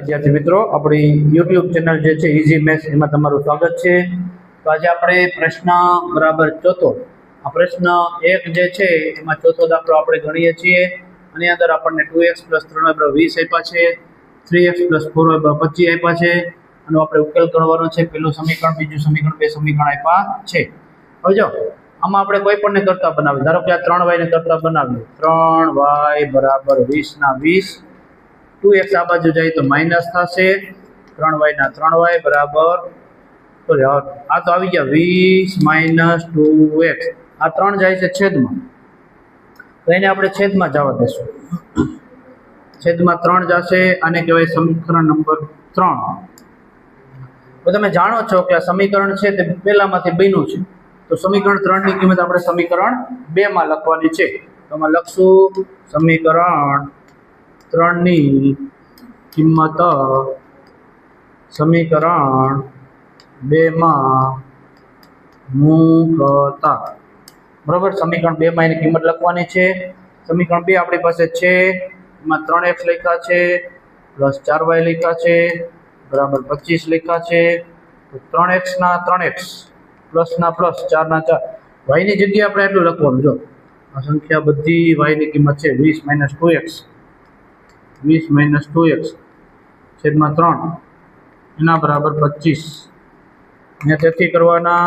વિદ્યાર્થી મિત્રો, આપણી યુટ્યુબ ચેનલ જે છે ઇઝી મેથ્સ એમાં તમારું સ્વાગત છે. તો આજે આપણે પ્રશ્ન બરાબર ચોથો. આ પ્રશ્ન એક જે છે, એમાં ચોથો દાખલો આપણે ગણીએ છીએ. અને અંદર આપણને ટુ એક્સ પ્લસ ત્રણ બરાબર વીસ આપ્યા છે થ્રી એક્સ પ્લસ ફોર બરાબર પચીસ આપ્યા છે અને આપણે ઉકેલ કરવાનો છે. પેલું સમીકરણ, બીજું સમીકરણ, બે સમીકરણ આપ્યા છે. હવે જો, આમાં આપણે કોઈ પણને કરતા બનાવીએ. ધારો કે આ ત્રણ વાયને કરતા બનાવીએ. ત્રણ વાય બરાબર વીસના વીસ ટુ એક્સ આ બાજુ જાય તો માઇનસ થશે. ત્રણ વાયના ત્રણ વાય બરાબર. સોરી આ તો આવી ગયા. વીસ માઇનસ ટુ એક્સ. આ ત્રણ જાય છે છેદમાં. તો એને આપણે છેદમાં જવા દઈશું છેદમાં ત્રણ જશે આને કહેવાય સમીકરણ નંબર ત્રણ. તો તમે જાણો છો કે આ સમીકરણ છે તે પહેલામાંથી બન્યું છે. તો સમીકરણ ત્રણની કિંમત આપણે સમીકરણ બેમાં લખવાની છે. તો આમાં લખશું સમીકરણ ત્રણની કિંમત સમીકરણ બેમાં મૂકતા. બરાબર? સમીકરણ બેમાં એની કિંમત લખવાની છે. સમીકરણ બે આપણી પાસે છે. એમાં ત્રણ એક્સ લખ્યા છે, પ્લસ ચાર વાય લખ્યા છે, બરાબર પચીસ લખ્યા છે. તો ત્રણ એક્સના ત્રણ એક્સ પ્લસના પ્લસ ચારના ચાર. વાયની જગ્યાએ આપણે એટલું લખવાનું, જો. આ સંખ્યા બધી વાયની કિંમત છે, વીસ માઇનસ ટુ એક્સ. વીસ માઇનસ ટુ એક્સ છેદમાં ત્રણ, એના બરાબર પચીસ. ને તેથી કરવાના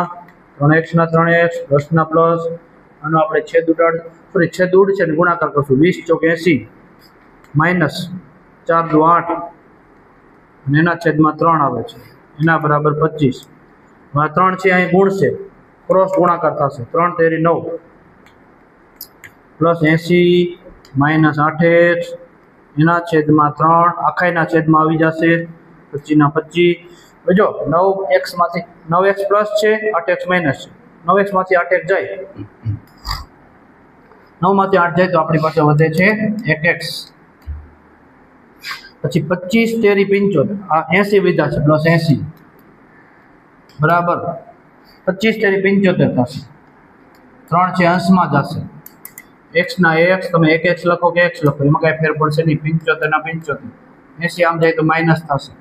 ત્રણ એક્સના ત્રણ એક્સ પ્લસના પ્લસ આનો આપણે છેદ ઉડાડ સોરી છેદ ઉડ છે ને ગુણાકાર કરશું. વીસ ચોક એંસી માઇનસ ચાર દુ આઠ, અને એના છેદમાં ત્રણ આવે છે. એના બરાબર પચીસ. આ ત્રણ છે, અહીં ગુણશે ક્રોસ ગુણાકાર થશે. ત્રણ તેરી નવ પ્લસ એંસી માઇનસ આઠ એક્સ એના છેદમાં ત્રણ, આખાઈના છેદમાં આવી જશે. પચીસના પચીસ. જો નવ એક્સમાંથી, નવ એક્સ પ્લસ છે, આઠ એક્સ માઇનસ છે. નવ એક્સમાંથી આઠ એક્સ જાય. નવમાંથી આઠ જાય તો આપણી પાસે વધે છે એક એક્સ. પછી પચીસ તેરી પંચોતેર. આ એંસી વિધા છે, પ્લસ એંસી. બરાબર. પચીસ તેરી પંચોતેર થશે. ત્રણ છે અંશમાં જશે. એક્સના એક્સ તમે એક એક્સ લખો કે એક્સ લખો, એમાં કાંઈ ફેર પડશે નહીં. પંચોતેરના પંચોતેર. એંસી આમ જાય તો માઇનસ થશે.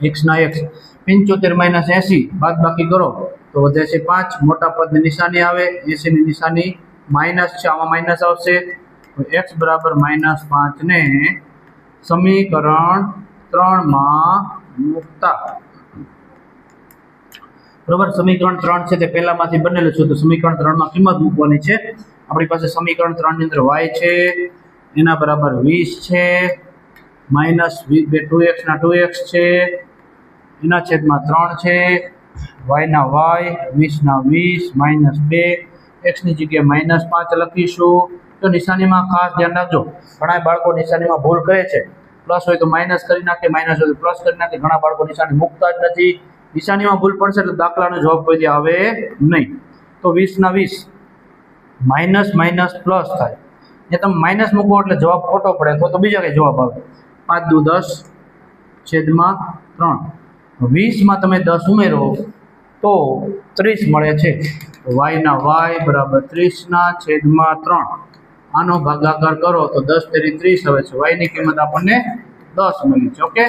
એક્સના એક્સ પંચોતેર માઇનસ એંસી બાદ બાકી કરો તો વધે છે પાંચ. મોટા પદની નિશાની આવે એંસીની નિશાની માઇનસ છે, આમાં માઇનસ આવશે. એક્સ બરાબર માઇનસ પાંચને સમીકરણ ત્રણમાં મૂકતા. બરોબર? સમીકરણ ત્રણ છે તે પહેલામાંથી બનેલું છે, તો સમીકરણ ત્રણમાં કિંમત મૂકવાની છે. આપણી પાસે સમીકરણ ત્રણની અંદર વાય છે, એના બરાબર વીસ છે, માઇનસ બે, ટુ એક્સના ટુ એક્સ છે, એના છેદમાં ત્રણ છે વાયના વાય વીસના વીસ માઇનસ બે એક્સની જગ્યાએ માઇનસ પાંચ લખીશું. તો નિશાનીમાં ખાસ ધ્યાન રાખજો. ઘણા બાળકો નિશાનીમાં ભૂલ કરે છે. પ્લસ હોય તો માઇનસ કરી નાખે, માઇનસ હોય તો પ્લસ કરી નાખે. ઘણા બાળકો નિશાની મૂકતા જ નથી. નિશાનીમાં ભૂલ પડશે એટલે દાખલાનો જવાબ કોઈ આવે નહીં. તો વીસના વીસ. માઇનસ માઇનસ પ્લસ થાય. એ તમે માઇનસ મૂકો એટલે જવાબ ખોટો પડે, તો તો બીજા કંઈ જવાબ આવે. પાંચ દુ દસ છેદમાં ત્રણ. વીસમાં તમે દસ ઉમેરો, તો ત્રીસ મળે છે. વાયના વાય બરાબર ત્રીસના છેદમાં ત્રણ. આનો ભાગાકાર કરો તો દસ તેરી ત્રીસ આવે છે. વાયની કિંમત આપણને દસ મળી છે, ઓકે?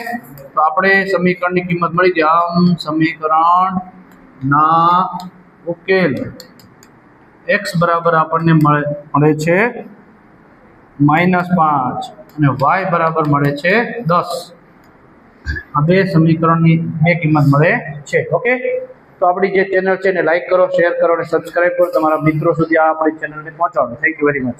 તો આપણે સમીકરણની કિંમત મળી ગઈ. આમ સમીકરણના ઉકેલ. એક્સ બરાબર આપણને મળે મળે છે માઇનસ પાંચ અને વાય બરાબર મળે છે દસ. આ બે સમીકરણની બે કિંમત મળે છે, ઓકે? તો આપણી જે ચેનલ છે એને લાઇક કરો, શેર કરો અને સબસ્ક્રાઈબ કરો. તમારા મિત્રો સુધી આ આપણી ચેનલને પહોંચાડો. Thank you very much